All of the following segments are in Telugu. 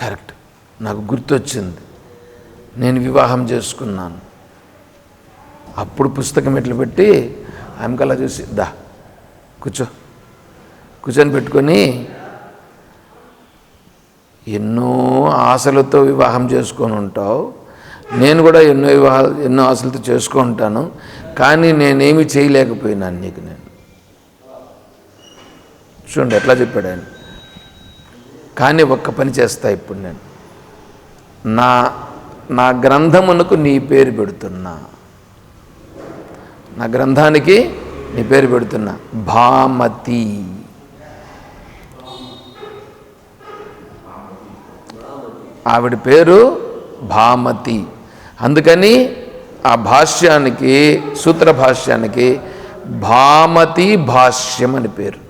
కరెక్ట్. నాకు గుర్తొచ్చింది. నేను వివాహం చేసుకున్నాను. అప్పుడు పుస్తకం ఎట్లు పెట్టి అలా చూసి దా కూర్చో. కూర్చొని పెట్టుకొని ఎన్నో ఆశలతో వివాహం చేసుకొని ఉంటావు. నేను కూడా ఎన్నో వివాహ ఎన్నో ఆశలతో చేసుకుంటాను కానీ నేనేమి చేయలేకపోయినాను నీకు నేను. చూడండి ఎట్లా చెప్పాడు ఆయన. కానీ ఒక్క పని చేస్తా ఇప్పుడు నేను. నా నా గ్రంథమునకు నీ పేరు పెడుతున్నా. నా గ్రంథానికి నీ పేరు పెడుతున్నా. భామతి. ఆవిడ పేరు భామతి. అందుకని ఆ భాష్యానికి సూత్ర భాష్యానికి భామతి భాష్యం అని పేరు.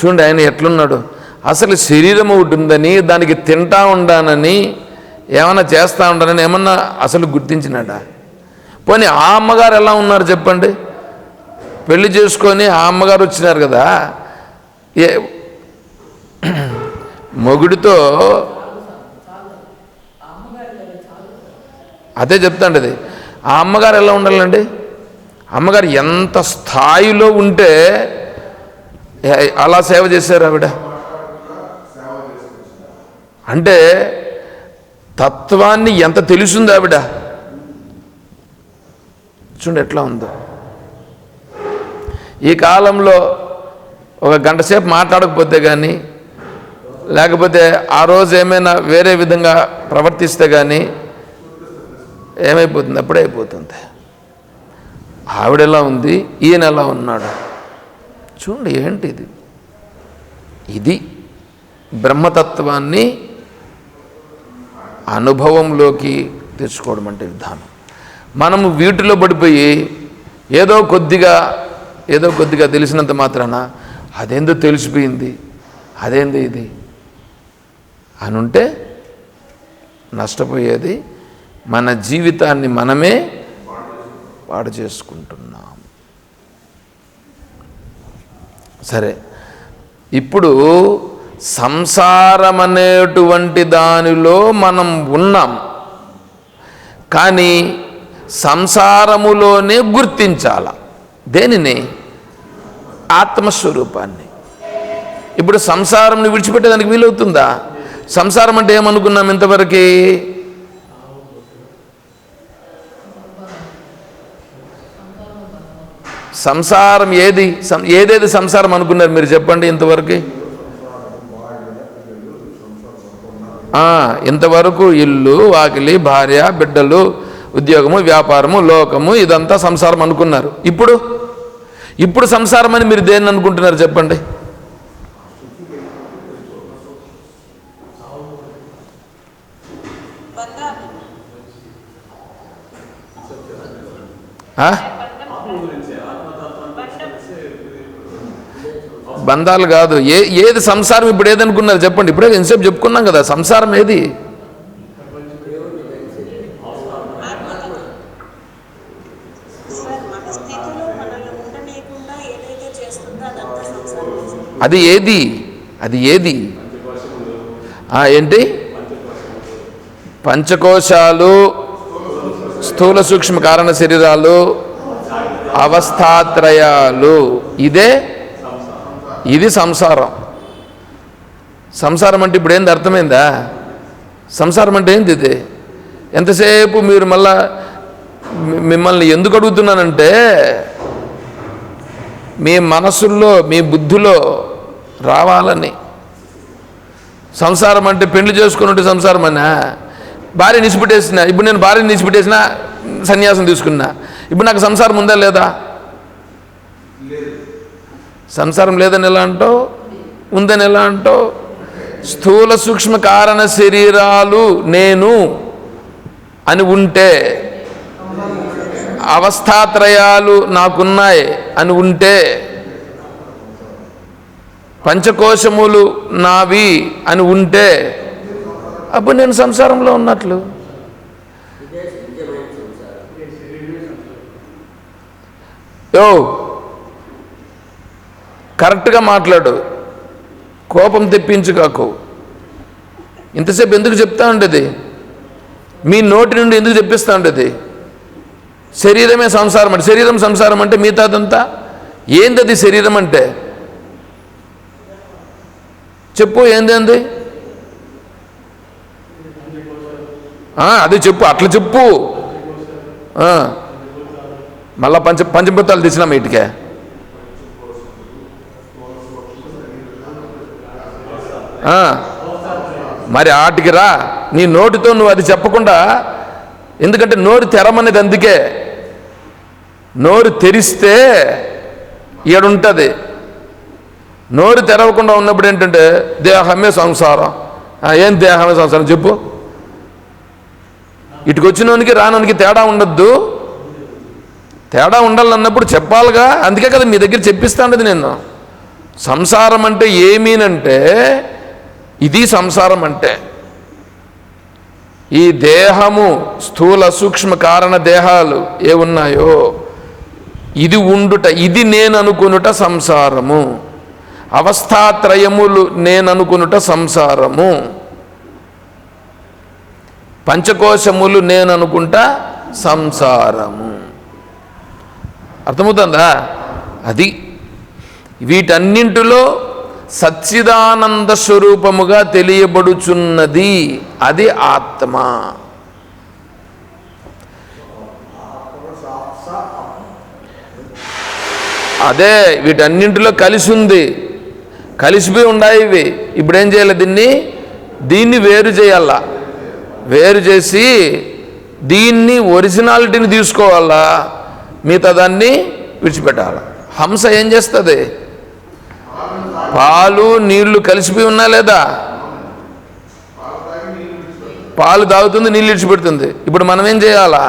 చూడండి ఆయన ఎట్లున్నాడు? అసలు శరీరం ఒకటి ఉందని దానికి తింటా ఉండానని ఏమన్నా చేస్తూ ఉండాలని ఏమన్నా అసలు గుర్తించినాడా? పోనీ ఆ అమ్మగారు ఎలా ఉన్నారు చెప్పండి? పెళ్ళి చేసుకొని ఆ అమ్మగారు వచ్చినారు కదా? ఏ మొగుడితో అదే చెప్తాండి అది ఆ అమ్మగారు ఎలా ఉండాలండి? అమ్మగారు ఎంత స్థాయిలో ఉంటే అలా సేవ చేశారు ఆవిడ? అంటే తత్వాన్ని ఎంత తెలుసుంది ఆవిడ? చూడండి ఎట్లా ఉందో. ఈ కాలంలో ఒక గంట సేపు మాట్లాడకపోతే కానీ లేకపోతే ఆ రోజు ఏమైనా వేరే విధంగా ప్రవర్తిస్తే కానీ ఏమైపోతుంది? అప్పుడే అయిపోతుంది. ఆవిడ ఎలా ఉంది? ఈయన ఎలా ఉన్నాడు? చూడండి ఏంటి ఇది ఇది బ్రహ్మతత్వాన్ని అనుభవంలోకి తెచ్చుకోవడం అంటే విధానం. మనము వీటిలో పడిపోయి ఏదో కొద్దిగా ఏదో కొద్దిగా తెలిసినంత మాత్రాన అదేందో తెలిసిపోయింది అదేంది ఇది అనుంటే నష్టపోయేది మన జీవితాన్ని మనమే పాడు చేసుకుంటున్నాం. సరే. ఇప్పుడు సంసారం అనేటువంటి దానిలో మనం ఉన్నాం. కానీ సంసారములోనే గుర్తించాల. దేనిని? ఆత్మస్వరూపాన్ని. ఇప్పుడు సంసారంని విడిచిపెట్టేదానికి వీలవుతుందా? సంసారం అంటే ఏమనుకున్నాం ఇంతవరకు? సంసారం ఏది? సం- ఏదేది సంసారం అనుకున్నారు మీరు చెప్పండి ఇంతవరకు? ఇంతవరకు ఇల్లు వాకిలి భార్య బిడ్డలు ఉద్యోగము వ్యాపారము లోకము ఇదంతా సంసారం అనుకున్నారు. ఇప్పుడు? ఇప్పుడు సంసారం అని మీరు దేన్ని అనుకుంటున్నారు చెప్పండి? ఆ? బంధాలు కాదు. ఏ ఏది సంసారం ఇప్పుడు ఏదనుకున్నారు చెప్పండి. ఇప్పుడే ఎంతసేపు చెప్పుకున్నాం కదా సంసారం ఏది? అది ఏది? అది ఏది? ఆ, ఏంటి? పంచకోశాలు స్థూల సూక్ష్మ కారణ శరీరాలు అవస్థాత్రయాలు. ఇదే ఇది సంసారం. సంసారం అంటే ఇప్పుడు ఏంది అర్థమైందా? సంసారం అంటే ఏంది ఇది? ఎంతసేపు మీరు మళ్ళా మిమ్మల్ని ఎందుకు అడుగుతున్నానంటే మీ మనసుల్లో మీ బుద్ధిలో రావాలని. సంసారం అంటే పెళ్ళి చేసుకున్నట్టు సంసారం అన్నా భార్య నిసిపెట్టేసిన ఇప్పుడు నేను భార్యని నిసిపెట్టేసిన సన్యాసం తీసుకున్నా. ఇప్పుడు నాకు సంసారం ఉందా లేదా? సంసారం లేదని ఎలా అంటావు? ఉందని ఎలా అంటావు? స్థూల సూక్ష్మ కారణ శరీరాలు నేను అని ఉంటే అవస్థాత్రయాలు నాకున్నాయి అని ఉంటే పంచకోశములు నావి అని ఉంటే అప్పుడు నేను సంసారంలో ఉన్నట్లు. యో కరెక్ట్గా మాట్లాడు. కోపం తెప్పించు కాకు. ఇంతసేపు ఎందుకు చెప్తా ఉండేది? మీ నోటి నుండి ఎందుకు చెప్పిస్తూ ఉండేది? శరీరమే సంసారం అంటే శరీరం సంసారం అంటే మిగతాదంతా ఏంది అది శరీరం అంటే? చెప్పు ఏంది అది? చెప్పు అట్లా చెప్పు. మళ్ళా పంచ పంచభూతాలు తెచ్చినాం ఇటుకే. మరి ఆటికి రా. నీ నోటితో నువ్వు అది చెప్పకుండా ఎందుకంటే నోరు తెరమనేది అందుకే. నోరు తెరిస్తే ఈడుంటుంది. నోరు తెరవకుండా ఉన్నప్పుడు ఏంటంటే దేహమే సంసారం. ఏం దేహమే సంసారం చెప్పు. ఇటుకొచ్చినోనికి రానోనికి తేడా ఉండద్దు. తేడా ఉండాలన్నప్పుడు చెప్పాలిగా. అందుకే కదా మీ దగ్గర చెప్పిస్తాండది నేను. సంసారం అంటే ఏమీనంటే ఇది సంసారం అంటే ఈ దేహము స్థూల సూక్ష్మ కారణ దేహాలు ఏ ఉన్నాయో ఇది ఉండుట ఇది నేను అనుకునుట సంసారము. అవస్థాత్రయములు నేను అనుకునుట సంసారము. పంచకోశములు నేను అనుకుంటా సంసారము. అర్థమవుతుందా? అది వీటన్నింటిలో సచ్చిదానంద స్వరూపముగా తెలియబడుచున్నది. అది ఆత్మ. అదే వీటన్నింటిలో కలిసి ఉంది కలిసిపోయి ఉన్నాయి ఇవి. ఇప్పుడు ఏం చేయాలి దీన్ని? దీన్ని వేరు చేయాలా? వేరు చేసి దీన్ని ఒరిజినాలిటీని తీసుకోవాలా? మిగతా దాన్ని విడిచిపెట్టాలి? హంస ఏం చేస్తుంది? పాలు నీళ్ళు కలిసిపోయి ఉన్నా లేదా? పాలు తాగుతుంది నీళ్ళు విడిచిపెడుతుంది. ఇప్పుడు మనం ఏం చేయాలా?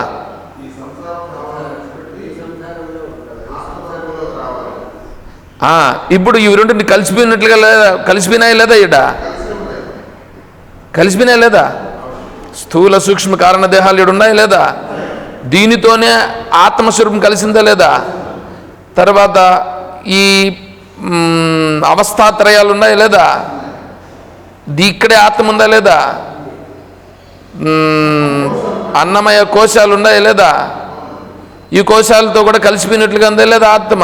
ఇప్పుడు ఇవి రెండు కలిసిపోయినట్లుగా లేదా? కలిసిపోయినాయి లేదా ఇట కలిసిపోయినాయి లేదా? స్థూల సూక్ష్మ కారణ దేహాలు ఇడు ఉన్నాయి లేదా? దీనితోనే ఆత్మస్వరూపం కలిసిందా లేదా? తర్వాత ఈ అవస్థాత్రయాలు ఉన్నాయా లేదా? ది ఇక్కడే ఆత్మ ఉందా లేదా? అన్నమయ కోశాలు ఉన్నాయా లేదా? ఈ కోశాలతో కూడా కలిసిపోయినట్లుగా ఉందా లేదా ఆత్మ?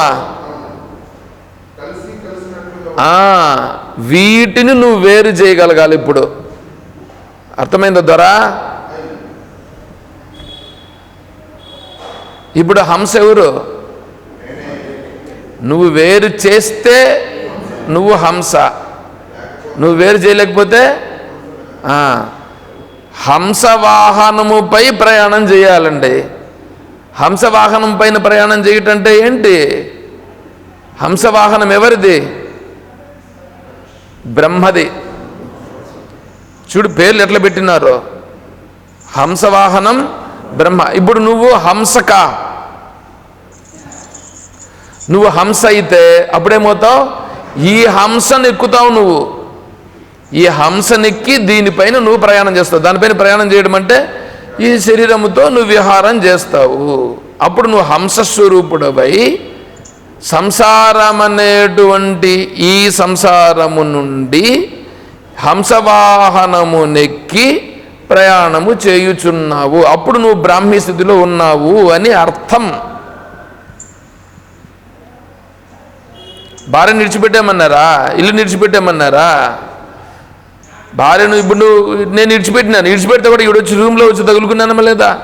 వీటిని నువ్వు వేరు చేయగలగాలి ఇప్పుడు. అర్థమైందా దొరా? ఇప్పుడు హంస ఎవరు? నువ్వు వేరు చేస్తే నువ్వు హంస. నువ్వు వేరు చేయలేకపోతే హంస వాహనముపై ప్రయాణం చేయాలండి. హంస వాహనం పైన ప్రయాణం చేయటంటే ఏంటి? హంస వాహనం ఎవరిది? బ్రహ్మది. చూడు పేర్లు ఎట్లా పెట్టినారు. హంసవాహనం బ్రహ్మ. ఇప్పుడు నువ్వు హంసక. నువ్వు హంస అయితే అప్పుడేమవుతావు? ఈ హంసను ఎక్కుతావు నువ్వు. ఈ హంసనెక్కి దీనిపైన నువ్వు ప్రయాణం చేస్తావు. దానిపైన ప్రయాణం చేయడం అంటే ఈ శరీరముతో నువ్వు విహారం చేస్తావు. అప్పుడు నువ్వు హంస స్వరూపుడవై సంసారం అనేటువంటి ఈ సంసారము నుండి హంసవాహనము నెక్కి ప్రయాణము చేయుచున్నావు. అప్పుడు నువ్వు బ్రాహ్మీ స్థితిలో ఉన్నావు అని అర్థం. భార్యను విడిచిపెట్టామన్నారా ఇల్లు విడిచిపెట్టామన్నారా భార్యను ఇప్పుడు నువ్వు నేను విడిచిపెట్టినాను విడిచిపెడితే కూడా ఈడొచ్చి వచ్చి రూమ్లో వచ్చి తగులుకున్నానమ్మా లేదా?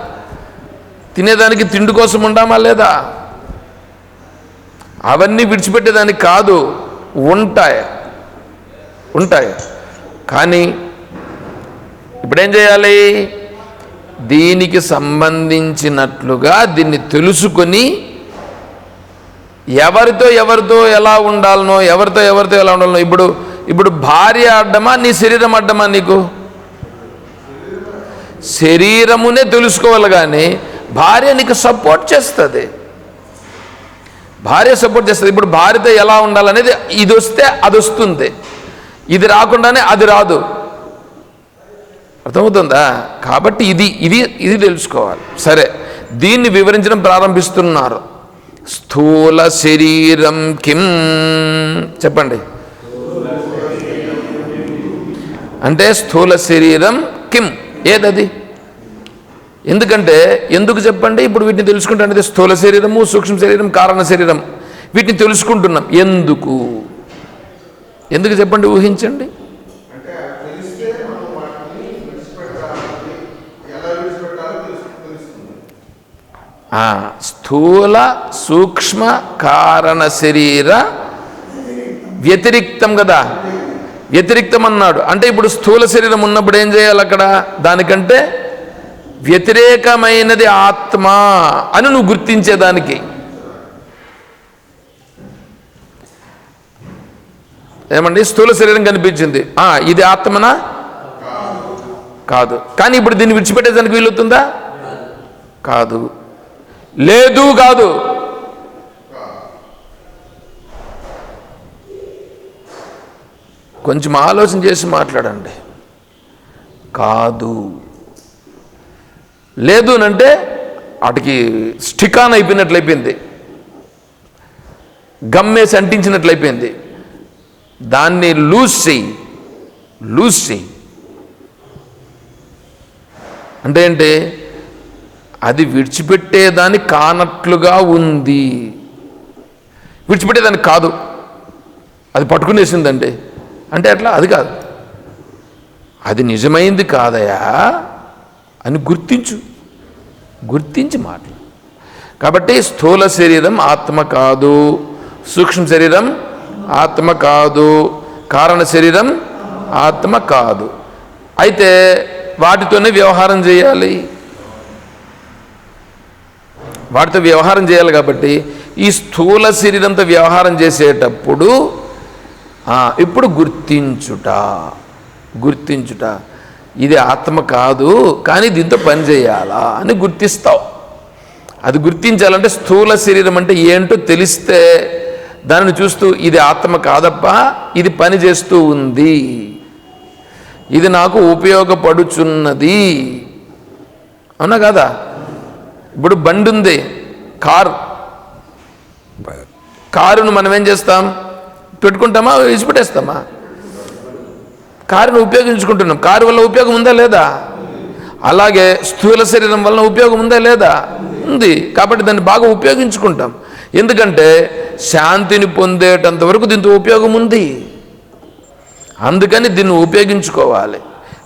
తినేదానికి తిండి కోసం ఉండామా లేదా? అవన్నీ విడిచిపెట్టేదానికి కాదు ఉంటాయి. ఉంటాయి. కానీ ఇప్పుడేం చేయాలి? దీనికి సంబంధించినట్లుగా దీన్ని తెలుసుకొని ఎవరితో ఎవరితో ఎలా ఉండాలనో ఎవరితో ఎవరితో ఎలా ఉండాలనో ఇప్పుడు ఇప్పుడు భార్య అడ్డమా నీ శరీరం అడ్డమా నీకు? శరీరమునే తెలుసుకోవాలి కానీ భార్య నీకు సపోర్ట్ చేస్తుంది. భార్య సపోర్ట్ చేస్తుంది. ఇప్పుడు భార్యతో ఎలా ఉండాలనేది ఇది వస్తే అది వస్తుంది. ఇది రాకుండానే అది రాదు. అర్థమవుతుందా? కాబట్టి ఇది ఇది ఇది తెలుసుకోవాలి. సరే దీన్ని వివరించడం ప్రారంభిస్తున్నారు. స్థూల శరీరం కిం? చెప్పండి. అంటే స్థూల శరీరం కిం? ఏదది? ఎందుకంటే ఎందుకు చెప్పండి? ఇప్పుడు వీటిని తెలుసుకుంటాం అంటే స్థూల శరీరము సూక్ష్మ శరీరం కారణ శరీరం. వీటిని తెలుసుకుంటున్నాం. ఎందుకు? ఎందుకు చెప్పండి? ఊహించండి అంటే అది తెలిస్తే మనం వాటిని విడిచిపెట్టాలి ఎలా విడిచిపెట్టాలో తెలుసు తెలుస్తుంది ఆ, స్థూల సూక్ష్మ కారణ శరీర వ్యతిరిక్తం కదా. వ్యతిరిక్తం అన్నాడు అంటే ఇప్పుడు స్థూల శరీరం ఉన్నప్పుడు ఏం చేయాలి అక్కడ? దానికంటే వ్యతిరేకమైనది ఆత్మ అని నువ్వు గుర్తించేదానికి. ఏమండి? స్థూల శరీరం కనిపించింది. ఇది ఆత్మనా? కాదు. కానీ ఇప్పుడు దీన్ని విడిచిపెట్టేదానికి వీలవుతుందా? కాదు. లేదు కాదు. కొంచెం ఆలోచన చేసి మాట్లాడండి. కాదు. లేదు అంటే వాటికి స్టికాన్ అయిపోయినట్లయిపోయింది గమ్మేసి అంటించినట్లయిపోయింది దాన్ని లూజ్ చెయ్యి లూజ్ చెయ్యి అంటే ఏంటి? అది విడిచిపెట్టేదాన్ని కానట్లుగా ఉంది. విడిచిపెట్టేదానికి కాదు. అది పట్టుకునేసిందండి. అంటే అట్లా అది కాదు. అది నిజమైంది కాదయా అని గుర్తించు. గుర్తించి మాటలు. కాబట్టి స్థూల శరీరం ఆత్మ కాదు. సూక్ష్మ శరీరం ఆత్మ కాదు. కారణ శరీరం ఆత్మ కాదు. అయితే వాటితోనే వ్యవహారం చేయాలి. వాటితో వ్యవహారం చేయాలి కాబట్టి ఈ స్థూల శరీరంతో వ్యవహారం చేసేటప్పుడు ఇప్పుడు గుర్తించుట గుర్తించుట. ఇది ఆత్మ కాదు కానీ దీంతో పని చేయాలా అని గుర్తిస్తావు. అది గుర్తించాలంటే స్థూల శరీరం అంటే ఏంటో తెలిస్తే దానిని చూస్తూ ఇది ఆత్మ కాదప్ప ఇది పని చేస్తూ ఉంది. ఇది నాకు ఉపయోగపడుచున్నది. అవునా కాదా? ఇప్పుడు బండి ఉంది కార్. కారును మనం ఏం చేస్తాం? పెట్టుకుంటామా? విసిపెట్టేస్తామా కారును ఉపయోగించుకుంటున్నాం. కారు వల్ల ఉపయోగం ఉందా లేదా? అలాగే స్థూల శరీరం వలన ఉపయోగం ఉందా లేదా? ఉంది. కాబట్టి దాన్ని బాగా ఉపయోగించుకుంటాం. ఎందుకంటే శాంతిని పొందేటంత వరకు దీంతో ఉపయోగం ఉంది. అందుకని దీన్ని ఉపయోగించుకోవాలి.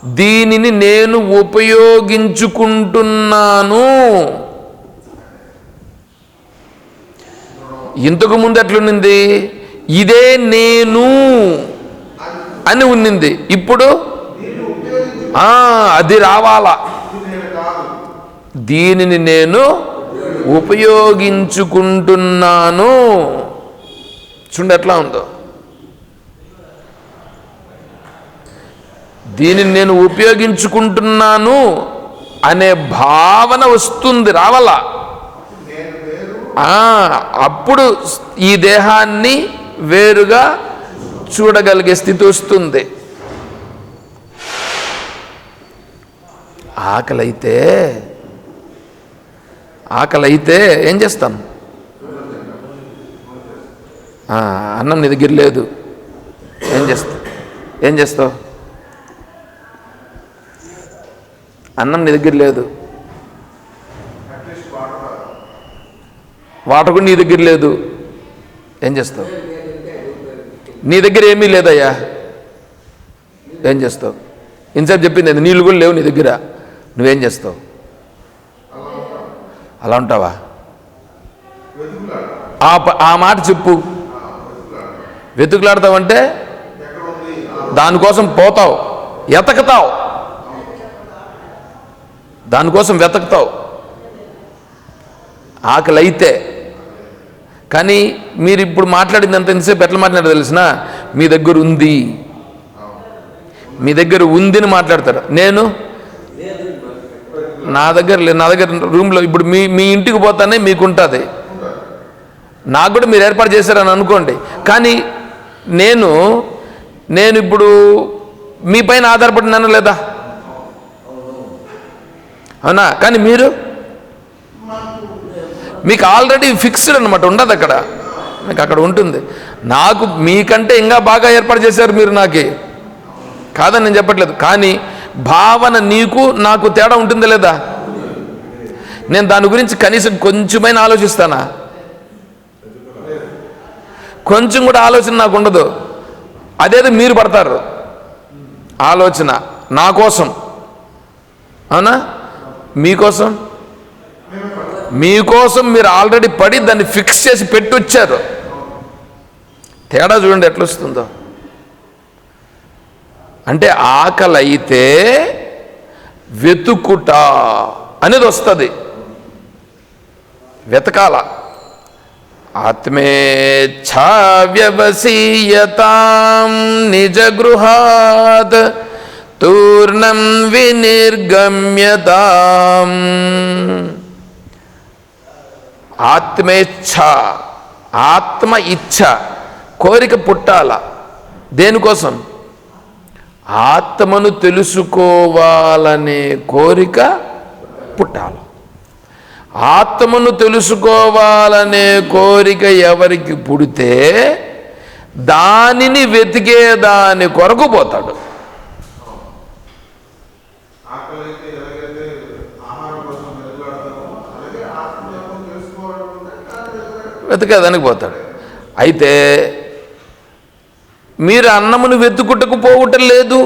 దీనిని నేను ఉపయోగించుకుంటున్నాను. ఇంతకు ముందు ఎట్లుండింది ఇదే నేను అని ఉన్నింది. ఇప్పుడు? అది రావాలా? దీనిని నేను ఉపయోగించుకుంటున్నాను. చూడండి ఎట్లా ఉందో. దీనిని నేను ఉపయోగించుకుంటున్నాను అనే భావన వస్తుంది రావాలా? అప్పుడు ఈ దేహాన్ని వేరుగా చూడగలిగే స్థితి వస్తుంది. ఆకలైతే ఆకలైతే ఏం చేస్తాం? అన్నం నీ దగ్గర లేదు. ఏం చేస్తావు ఏం చేస్తావు? అన్నం నీ దగ్గర లేదు. వాటర్ కూడా నీ దగ్గర లేదు. ఏం చేస్తావు? నీ దగ్గర ఏమీ లేదయ్యా. ఏం చేస్తావు? ఇంతసేపు చెప్పింది అది నీళ్ళు కూడా లేవు నీ దగ్గర. నువ్వేం చేస్తావు? అలా ఉంటావా? ఆ ఆ మాట చెప్పు. వెతుకులాడతావంటే దానికోసం పోతావు. ఎతకతావు. దానికోసం వెతకుతావు. ఆకలి అయితే కానీ మీరు ఇప్పుడు మాట్లాడిందంత ఎంతసేపు ఎట్లా మాట్లాడారు తెలిసిన మీ దగ్గర ఉంది. మీ దగ్గర ఉందని మాట్లాడతారు. నేను? నా దగ్గర లేదు నా దగ్గర రూమ్లో ఇప్పుడు మీ మీ ఇంటికి పోతానే మీకు ఉంటుంది నాకు కూడా మీరు ఏర్పాటు చేశారని అనుకోండి. కానీ నేను నేను ఇప్పుడు మీ పైన ఆధారపడినాను లేదా? అవునా? కానీ మీరు? మీకు ఆల్రెడీ ఫిక్స్డ్ అనమాట ఉండదు అక్కడ. మీకు అక్కడ ఉంటుంది. నాకు మీకంటే ఇంకా బాగా ఏర్పాటు చేశారు మీరు నాకు. కాదని నేను చెప్పట్లేదు. కానీ భావన నీకు నాకు తేడా ఉంటుందా లేదా? నేను దాని గురించి కనీసం కొంచెమైనా ఆలోచిస్తానా? కొంచెం కూడా ఆలోచన నాకు ఉండదు. అదేదో మీరు పడతారు. ఆలోచన నా కోసం. అవునా? మీకోసం? మీకోసం మీరు ఆల్రెడీ పడి దాన్ని ఫిక్స్ చేసి పెట్టొచ్చారు. తేడా చూడండి ఎట్లొస్తుందో. అంటే ఆకలి అయితే వెతుకుట అనేది వస్తుంది. వెతకాల. ఆత్మేచ్ఛా వ్యవసీయతాం నిజ గృహాత్ తూర్ణం వినిర్గమ్యతాం. ఆత్మేచ్ఛ ఆత్మ ఇచ్ఛ కోరిక పుట్టాల. దేనికోసం ఆత్మను తెలుసుకోవాలనే కోరిక పుట్టాలి. ఆత్మను తెలుసుకోవాలనే కోరిక ఎవరికి పుడితే దానిని వెతికే దాని కొరకు పోతాడు ఆకలి అయితే ఎలాగైతే ఆహారం కోసం వెతులాడతామో అలాగే ఆత్మ యొక్క తెలుసుకోవడం ఉంటే దాన్ని వెతకడం. వెతికేదానికి పోతాడు. అయితే మీరు అన్నమును వెతుకుటకు పోవటం లేదు.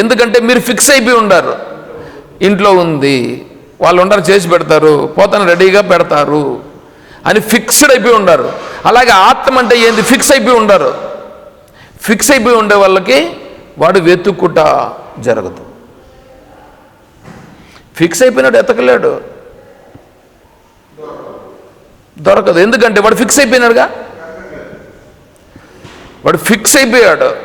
ఎందుకంటే మీరు ఫిక్స్ అయిపోయి ఉండారు. ఇంట్లో ఉంది వాళ్ళు ఉండరు చేసి పెడతారు పోతాను రెడీగా పెడతారు అని ఫిక్స్డ్ అయిపోయి ఉండారు. అలాగే ఆత్మ అంటే ఏంది? ఫిక్స్ అయిపోయి ఉండారు. ఫిక్స్ అయిపోయి ఉండే వాళ్ళకి వాడు వెతుక్కుట జరగదు ఫిక్స్ అయిపోయినాడు ఎతకలేడు. దొరకదు. ఎందుకంటే వాడు ఫిక్స్ అయిపోయినాడుగా? వాడు ఫిక్స్ అయిపోయాడు.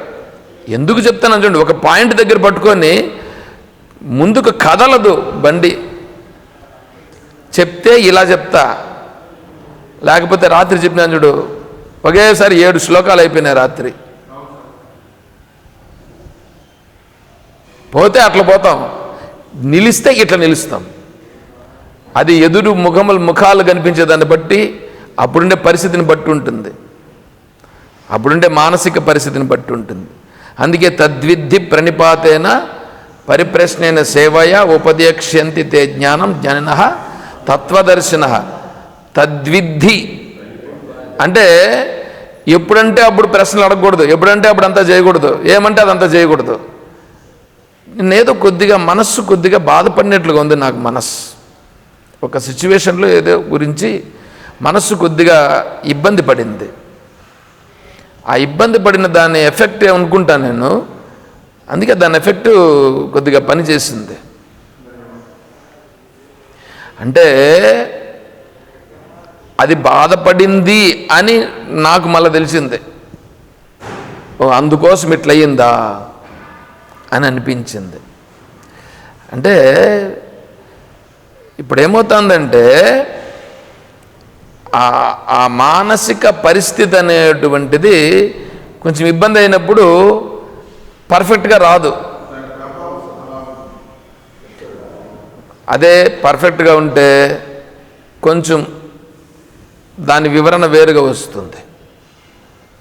ఎందుకు చెప్తాను చూడండి ఒక పాయింట్ దగ్గర పట్టుకొని ముందుకు కదలదు బండి. చెప్తే ఇలా చెప్తా. లేకపోతే రాత్రి చెప్పినాను చూడు ఒకేసారి ఏడు శ్లోకాలు అయిపోయినాయి రాత్రి. పోతే అట్లా పోతాం. నిలిస్తే ఇట్లా నిలుస్తాం. అది ఎదురు ముఖములు ముఖాలు కనిపించే దాన్ని బట్టి అప్పుడుండే పరిస్థితిని బట్టి ఉంటుంది. అప్పుడుండే మానసిక పరిస్థితిని బట్టి ఉంటుంది. అందుకే తద్విద్ధి ప్రణిపాతేన పరిప్రశ్నైన సేవయ ఉపదేక్ష్యంతి తే జ్ఞానం జ్ఞానిన తత్వదర్శిన. తద్విద్ధి అంటే ఎప్పుడంటే అప్పుడు ప్రశ్నలు అడగకూడదు ఎప్పుడంటే అప్పుడు అంతా చేయకూడదు ఏమంటే అదంతా చేయకూడదు. నేనేదో కొద్దిగా మనస్సు కొద్దిగా బాధపడినట్లుగా ఉంది నాకు మనస్సు. ఒక సిచ్యువేషన్లో ఏదో గురించి మనస్సు కొద్దిగా ఇబ్బంది పడింది. ఆ ఇబ్బంది పడిన దాని ఎఫెక్ట్ అనుకుంటాను నేను? అందుకే దాని ఎఫెక్ట్ కొద్దిగా పనిచేసింది అంటే అది బాధపడింది అని నాకు మళ్ళీ తెలిసింది. అందుకోసం ఇట్లయిందా? అని అనిపించింది. అంటే ఇప్పుడు ఏమవుతుందంటే ఆ ఆ మానసిక పరిస్థితి అనేటువంటిది కొంచెం ఇబ్బంది అయినప్పుడు పర్ఫెక్ట్గా రాదు. అదే పర్ఫెక్ట్గా ఉంటే కొంచెం దాని వివరణ వేరుగా వస్తుంది.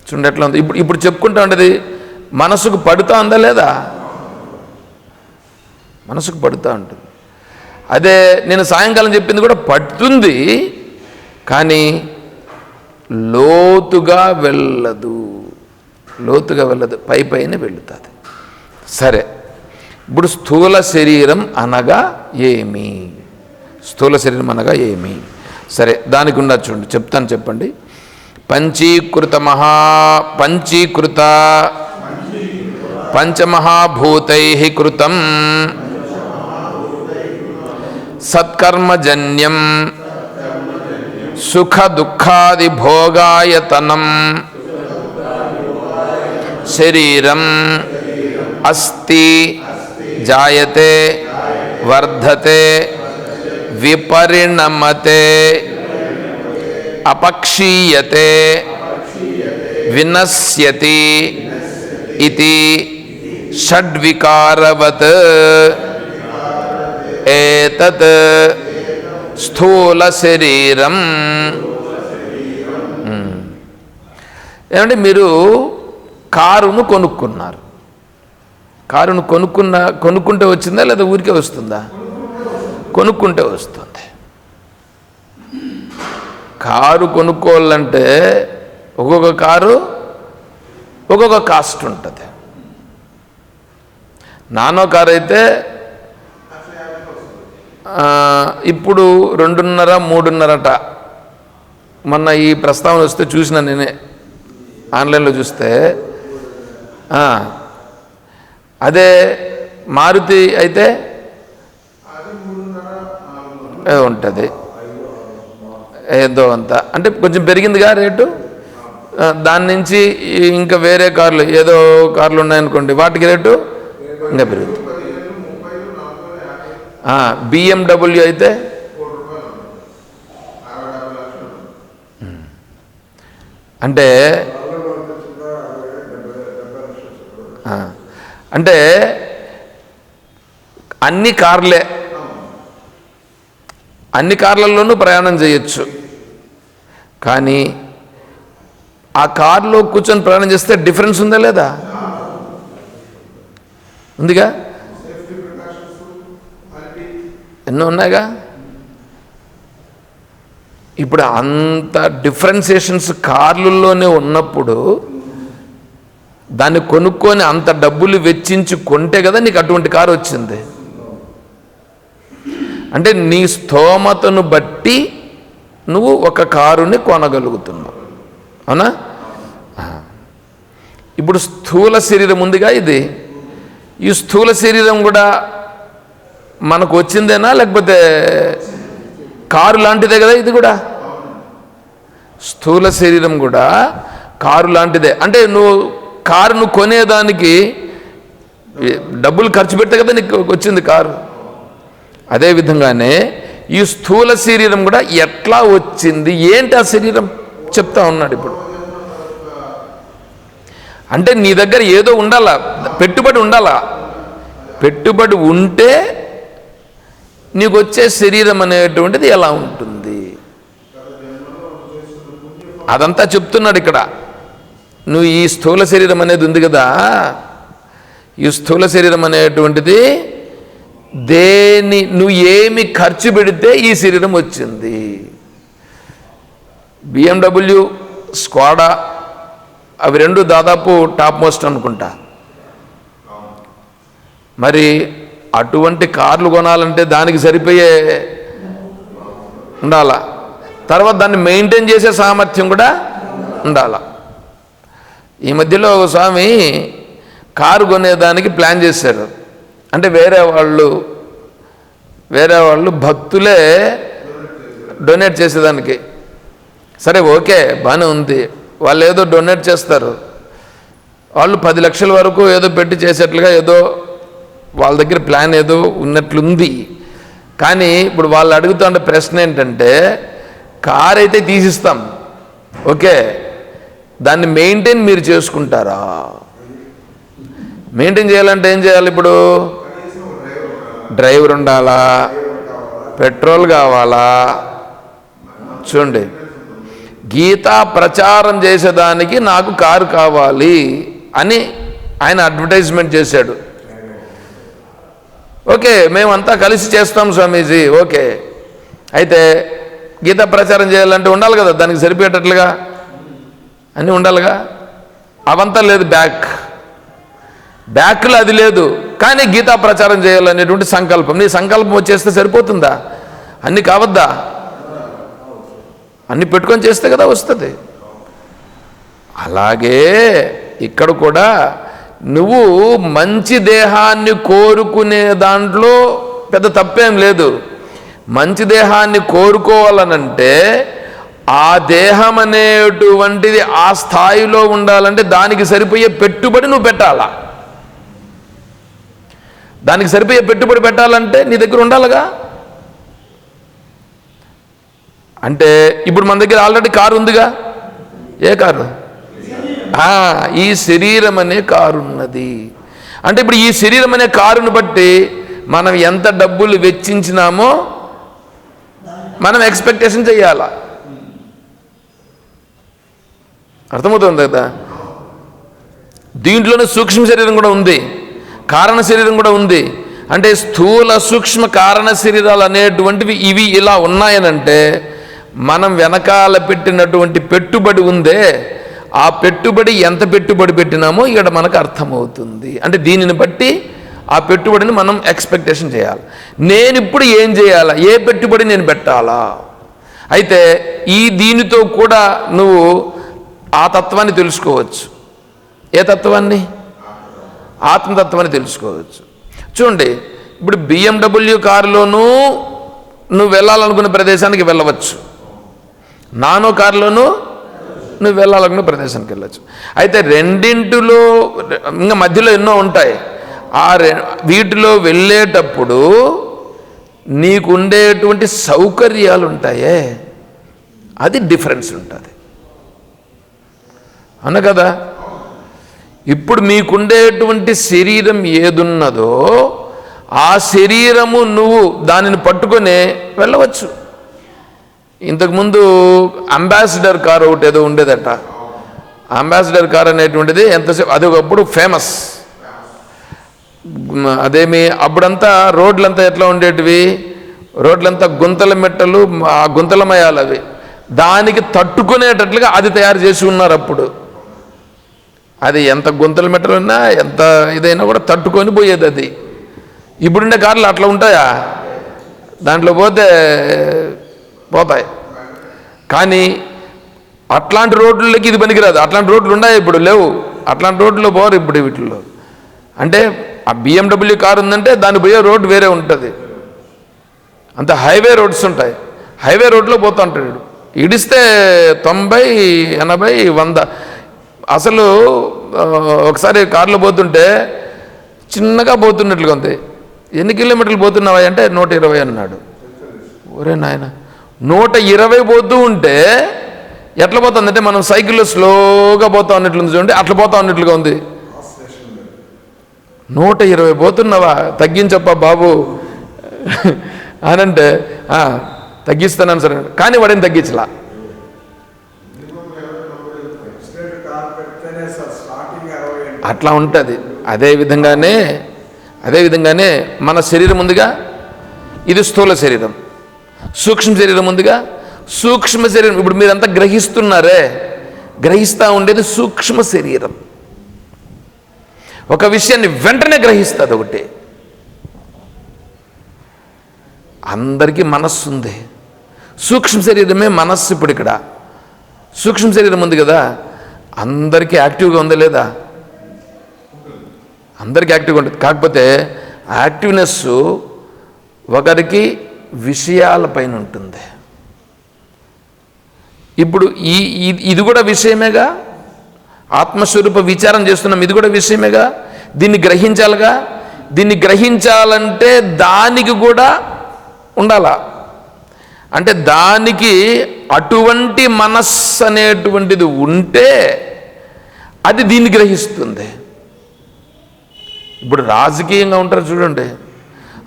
చూడండి ఎట్లా ఉంది. ఇప్పుడు ఇప్పుడు చెప్పుకుంటా ఉండేది మనసుకు పడుతా ఉందా లేదా? మనసుకు పడుతూ ఉంటుంది. అదే నేను సాయంకాలం చెప్పింది కూడా పడుతుంది కానీ లోతుగా వెళ్ళదు. లోతుగా వెళ్ళదు పై పైన వెళుతుంది సరే ఇప్పుడు స్థూల శరీరం అనగా ఏమి? స్థూల శరీరం అనగా ఏమి? సరే దానికి ఉన్న చూడండి చెప్తాను చెప్పండి. పంచీకృత మహా పంచీకృత పంచమహాభూతై కృతం. सत्कर्मजन्यम। सुखदुखादिभोगातन शरीर अस्ति जायते वर्धते विपरिणमते अपक्षीयते विनश्यति इति षड्विकारवत्। ఇది ఏతత్ స్థూల శరీరం ఏమంటే మీరు కారును కొనుక్కున్నారు. కారును కొనుక్కున్న కొనుక్కుంటే వచ్చిందా లేదా ఊరికే వస్తుందా? కొనుక్కుంటే వస్తుంది. కారు కొనుక్కోవాలంటే ఒక్కొక్క కారు ఒక్కొక్క కాస్ట్ ఉంటుంది. నానో కారు అయితే ఇప్పుడు రెండున్నర మూడున్నరట. మొన్న ఈ ప్రస్తావన వస్తే చూసిన నేనే. ఆన్లైన్లో చూస్తే. అదే మారుతి అయితే ఉంటుంది. ఏదో అంత. అంటే కొంచెం పెరిగిందిగా రేటు? దాని నుంచి ఇంకా వేరే కార్లు ఏదో కార్లు ఉన్నాయనుకోండి వాటికి రేటు ఇంకా పెరుగుతుంది. బిఎండబ్ల్యూ అయితే ఉమ్. అంటే అంటే అన్ని కార్లే అన్ని కార్లలోనూ ప్రయాణం చేయొచ్చు. కానీ ఆ కారులో కూర్చొని ప్రయాణం చేస్తే డిఫరెన్స్ ఉందా లేదా? ఉందిగా? ఎన్నో ఉన్నాయిగా? ఇప్పుడు అంత డిఫరెన్సియేషన్స్ కార్లుల్లోనే ఉన్నప్పుడు దాన్ని కొనుక్కొని అంత డబ్బులు వెచ్చించి కొంటే కదా నీకు అటువంటి కారు వచ్చింది. అంటే నీ స్తోమతను బట్టి నువ్వు ఒక కారుని కొనగలుగుతున్నావు. అవునా? ఇప్పుడు స్థూల శరీరం ఉందిగా ఇది. ఈ స్థూల శరీరం కూడా మనకు వచ్చిందేనా? లేకపోతే కారు లాంటిదే కదా ఇది కూడా? స్థూల శరీరం కూడా కారు లాంటిదే. అంటే నువ్వు కారును కొనేదానికి డబ్బులు ఖర్చు పెడితే కదా నీకు వచ్చింది కారు. అదే విధంగానే ఈ స్థూల శరీరం కూడా ఎట్లా వచ్చింది? ఏంటి ఆ శరీరం? చెప్తా ఉన్నాడు ఇప్పుడు. అంటే నీ దగ్గర ఏదో ఉండాలా? పెట్టుబడి ఉండాలా? పెట్టుబడి ఉంటే నీకు వచ్చే శరీరం అనేటువంటిది ఎలా ఉంటుంది? అదంతా చెప్తున్నాడు ఇక్కడ. నువ్వు ఈ స్థూల శరీరం అనేది ఉంది కదా. ఈ స్థూల శరీరం అనేటువంటిది దేని నువ్వు ఏమి ఖర్చు పెడితే ఈ శరీరం వచ్చింది. బిఎండబ్ల్యూ స్క్వాడా అవి రెండు దాదాపు టాప్ మోస్ట్ అనుకుంటా. మరి అటువంటి కార్లు కొనాలంటే దానికి సరిపోయే ఉండాల? తర్వాత దాన్ని మెయింటైన్ చేసే సామర్థ్యం కూడా ఉండాల? ఈ మధ్యలో ఒక స్వామి కారు కొనేదానికి ప్లాన్ చేశారు. అంటే వేరే వాళ్ళు వేరే వాళ్ళు భక్తులే డొనేట్ చేసేదానికి. సరే ఓకే బాగానే ఉంది. వాళ్ళు ఏదో డొనేట్ చేస్తారు. వాళ్ళు పది లక్షల వరకు ఏదో పెట్టి చేసేట్లుగా ఏదో వాళ్ళ దగ్గర ప్లాన్ ఏదో ఉన్నట్లుంది. కానీ ఇప్పుడు వాళ్ళు అడుగుతున్న ప్రశ్న ఏంటంటే కార్ అయితే తీసిస్తాం. ఓకే. దాన్ని మెయింటైన్ మీరు చేసుకుంటారా? మెయింటైన్ చేయాలంటే ఏం చేయాలి ఇప్పుడు? డ్రైవర్ ఉండాలా? పెట్రోల్ కావాలా? చూడండి. గీతా ప్రచారం చేసేదానికి నాకు కారు కావాలి అని ఆయన అడ్వర్టైజ్మెంట్ చేశాడు. ఓకే మేమంతా కలిసి చేస్తాం స్వామీజీ ఓకే. అయితే గీతా ప్రచారం చేయాలంటే ఉండాలి కదా దానికి సరిపోయేటట్లుగా? అన్నీ ఉండాలిగా? అవంతా లేదు బ్యాక్. బ్యాక్లో అది లేదు కానీ గీతా ప్రచారం చేయాలనేటువంటి సంకల్పం. నీ సంకల్పం వచ్చేస్తే సరిపోతుందా? అన్నీ కావద్దా? అన్ని పెట్టుకొని చేస్తే కదా వస్తుంది. అలాగే ఇక్కడ కూడా నువ్వు మంచి దేహాన్ని కోరుకునే దాంట్లో పెద్ద తప్పేం లేదు. మంచి దేహాన్ని కోరుకోవాలనంటే ఆ దేహం అనేటువంటిది ఆ స్థాయిలో ఉండాలంటే దానికి సరిపోయే పెట్టుబడి నువ్వు పెట్టాలా? దానికి సరిపోయే పెట్టుబడి పెట్టాలంటే నీ దగ్గర ఉండాలిగా? అంటే ఇప్పుడు మన దగ్గర ఆల్రెడీ కారు ఉందిగా ఏ కారు? ఈ శరీరం అనే కారున్నది. అంటే ఇప్పుడు ఈ శరీరం అనే కారును బట్టి మనం ఎంత డబ్బులు వెచ్చించినామో మనం ఎక్స్పెక్టేషన్ చేయాల అర్థమవుతుంది కదా? దీంట్లోనే సూక్ష్మ శరీరం కూడా ఉంది. కారణ శరీరం కూడా ఉంది. అంటే స్థూల సూక్ష్మ కారణ శరీరాలు అనేటువంటివి ఇవి ఇలా ఉన్నాయనంటే మనం వెనకాల పెట్టినటువంటి పెట్టుబడి ఉందే ఆ పెట్టుబడి ఎంత పెట్టుబడి పెట్టినామో ఇక్కడ మనకు అర్థమవుతుంది. అంటే దీనిని బట్టి ఆ పెట్టుబడిని మనం ఎక్స్పెక్టేషన్ చేయాలి. నేను ఇప్పుడు ఏం చేయాలా? ఏ పెట్టుబడి నేను పెట్టాలా? అయితే ఈ దీనితో కూడా నువ్వు ఆ తత్వాన్ని తెలుసుకోవచ్చు. ఏ తత్వాన్ని? ఆత్మతత్వాన్ని తెలుసుకోవచ్చు. చూడండి ఇప్పుడు బిఎండబ్ల్యూ కారులోనూ నువ్వు వెళ్ళాలనుకున్న ప్రదేశానికి వెళ్ళవచ్చు. నానో కారులోనూ నువ్వు వెళ్ళాలనుకున్న ప్రదేశానికి వెళ్ళచ్చు. అయితే రెండింటిలో ఇంకా మధ్యలో ఎన్నో ఉంటాయి. ఆ రె వీటిలో వెళ్ళేటప్పుడు నీకు ఉండేటువంటి సౌకర్యాలు ఉంటాయే అది డిఫరెన్స్ ఉంటుంది. అన్న కదా? ఇప్పుడు మీకుండేటువంటి శరీరం ఏదున్నదో ఆ శరీరము నువ్వు దానిని పట్టుకొని వెళ్ళవచ్చు. ఇంతకుముందు అంబాసిడర్ కార్ ఒకటి ఏదో ఉండేదట. అంబాసిడర్ కార్ అనేటువంటిది ఎంతసేపు అది ఒకప్పుడు ఫేమస్ అదేమి అప్పుడంతా రోడ్లంతా ఎట్లా ఉండేటివి? రోడ్లంతా గుంతల మెట్టలు ఆ గుంతలమయాలు అవి. దానికి తట్టుకునేటట్లుగా అది తయారు చేసి ఉన్నారు అప్పుడు. అది ఎంత గుంతల మెట్టలున్నా ఎంత ఇదైనా కూడా తట్టుకొని పోయేది అది. ఇప్పుడుండే కార్లు అట్లా ఉంటాయా? దాంట్లో పోతే పోతాయి. కానీ అట్లాంటి రోడ్లకి ఇది పనికిరాదు. అట్లాంటి రోడ్లు ఉన్నాయి ఇప్పుడు లేవు. అట్లాంటి రోడ్లు పోరు ఇప్పుడు వీటిల్లో. అంటే ఆ బిఎండబ్ల్యూ కారు ఉందంటే దాని పోయే రోడ్డు వేరే ఉంటుంది. అంత హైవే రోడ్స్ ఉంటాయి. హైవే రోడ్లో పోతూ ఉంటాడు ఇడిస్తే తొంభై ఎనభై వంద. అసలు ఒకసారి కార్లో పోతుంటే చిన్నగా పోతున్నట్లుగా ఉంది. ఎన్ని కిలోమీటర్లు పోతున్నావా అంటే నూట ఇరవై అన్నాడు. ఒరే నాయనా. నూట ఇరవై పోతూ ఉంటే ఎట్లా పోతుందంటే మనం సైకిల్లో స్లోగా పోతా ఉన్నట్లుంది చూడండి అట్లా పోతా ఉన్నట్లుగా ఉంది. నూట ఇరవై పోతున్నావా? తగ్గించప్పా బాబు. అనంటే అంటే తగ్గిస్తానని సరే. కానీ వాడేం తగ్గించలా. అట్లా ఉంటుంది. అదే విధంగానే అదే విధంగానే మన శరీరం ఉందిగా ఇది స్థూల శరీరం. సూక్ష్మ శరీరం ఉందిగా? సూక్ష్మ శరీరం. ఇప్పుడు మీరంతా గ్రహిస్తున్నారే. గ్రహిస్తూ ఉండేది సూక్ష్మ శరీరం. ఒక విషయాన్ని వెంటనే గ్రహిస్తుంది ఒకటి. అందరికీ మనస్సు ఉంది సూక్ష్మ శరీరమే మనస్సు ఇప్పుడు ఇక్కడ. సూక్ష్మ శరీరం ఉంది కదా? అందరికీ యాక్టివ్గా ఉందా లేదా? అందరికీ యాక్టివ్గా ఉంటుంది. కాకపోతే యాక్టివ్నెస్ ఒకరికి విషయాలపైన ఉంటుంది. ఇప్పుడు ఈ ఇది కూడా విషయమేగా? ఆత్మస్వరూప విచారం చేస్తున్నాం ఇది కూడా విషయమేగా? దీన్ని గ్రహించాలిగా? దీన్ని గ్రహించాలంటే దానికి కూడా ఉండాలా? అంటే దానికి అటువంటి మనస్సు అనేటువంటిది ఉంటే అది దీన్ని గ్రహిస్తుంది. ఇప్పుడు రాజకీయంగా ఉంటారు చూడండి.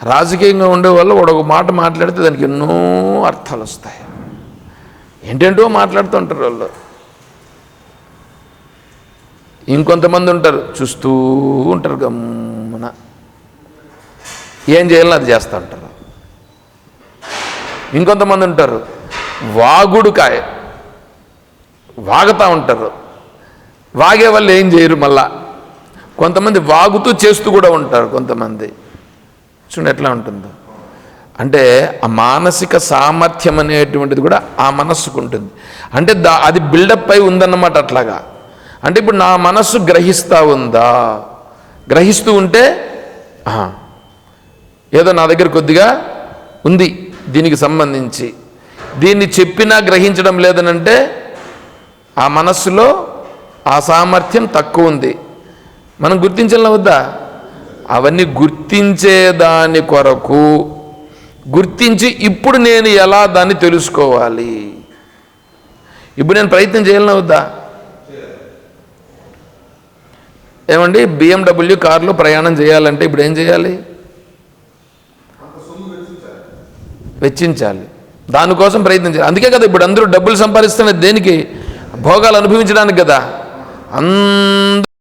రాజకీయంగా ఉండే వాళ్ళు వాడు ఒక మాట మాట్లాడితే దానికి ఎన్నో అర్థాలు వస్తాయి. ఏంటేంటో మాట్లాడుతూ ఉంటారు వాళ్ళు. ఇంకొంతమంది ఉంటారు చూస్తూ ఉంటారు గమ్మున. ఏం చేయాలో అది చేస్తూ ఉంటారు. ఇంకొంతమంది ఉంటారు వాగుడుకాయ వాగుతూ ఉంటారు. వాగే వాళ్ళు ఏం చేయరు మళ్ళా. కొంతమంది వాగుతూ చేస్తూ కూడా ఉంటారు కొంతమంది. చూడండి ఎట్లా ఉంటుందో? అంటే ఆ మానసిక సామర్థ్యం అనేటువంటిది కూడా ఆ మనస్సుకు ఉంటుంది. అంటే దా అది బిల్డప్ అయి ఉందన్నమాట అట్లాగా. అంటే ఇప్పుడు నా మనస్సు గ్రహిస్తూ ఉందా? గ్రహిస్తూ ఉంటే ఆహా, ఏదో నా దగ్గర కొద్దిగా ఉంది దీనికి సంబంధించి. దీన్ని చెప్పినా గ్రహించడం లేదనంటే ఆ మనస్సులో ఆ సామర్థ్యం తక్కువ ఉంది. మనం గుర్తించాల వద్దా? అవన్నీ గుర్తించేదాని కొరకు గుర్తించి ఇప్పుడు నేను ఎలా దాన్ని తెలుసుకోవాలి? ఇప్పుడు నేను ప్రయత్నం చేయాలన్నా వద్దా. ఏమండి? బిఎండబ్ల్యూ కారులో ప్రయాణం చేయాలంటే ఇప్పుడు ఏం చేయాలి? వెచ్చించాలి. దానికోసం ప్రయత్నం చేయాలి. అందుకే కదా ఇప్పుడు అందరూ డబ్బులు సంపాదిస్తున్నది దేనికి? భోగాలు అనుభవించడానికి కదా. అందరూ